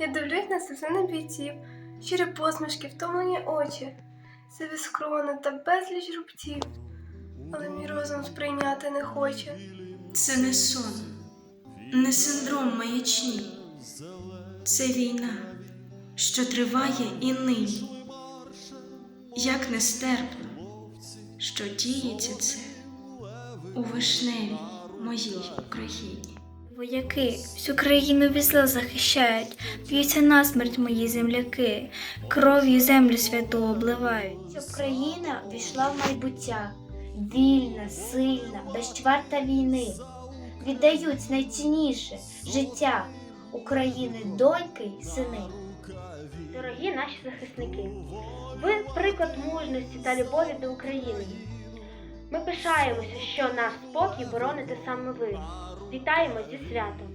Я дивлюсь на сльози бійців, щирі посмішки, втомлені очі, сиві скрони та безліч рубців, але мій розум сприйняти не хоче. Це не сон, не синдром маячні. Це війна, що триває і нині. Як нестерпно, що діється це у вишневій моїй Україні. Вояки всю країну від зла захищають, б'ються насмерть мої земляки, кров'ю землю святу обливають. Щоб країна війшла в майбуття, вільна, сильна, без чварта війни, віддають найцінніше життя України, доньки й сини. Дорогі наші захисники, ви приклад мужності та любові до України. Ми пишаємося, що наш спокій бороните саме ви. Вітаємо зі святом!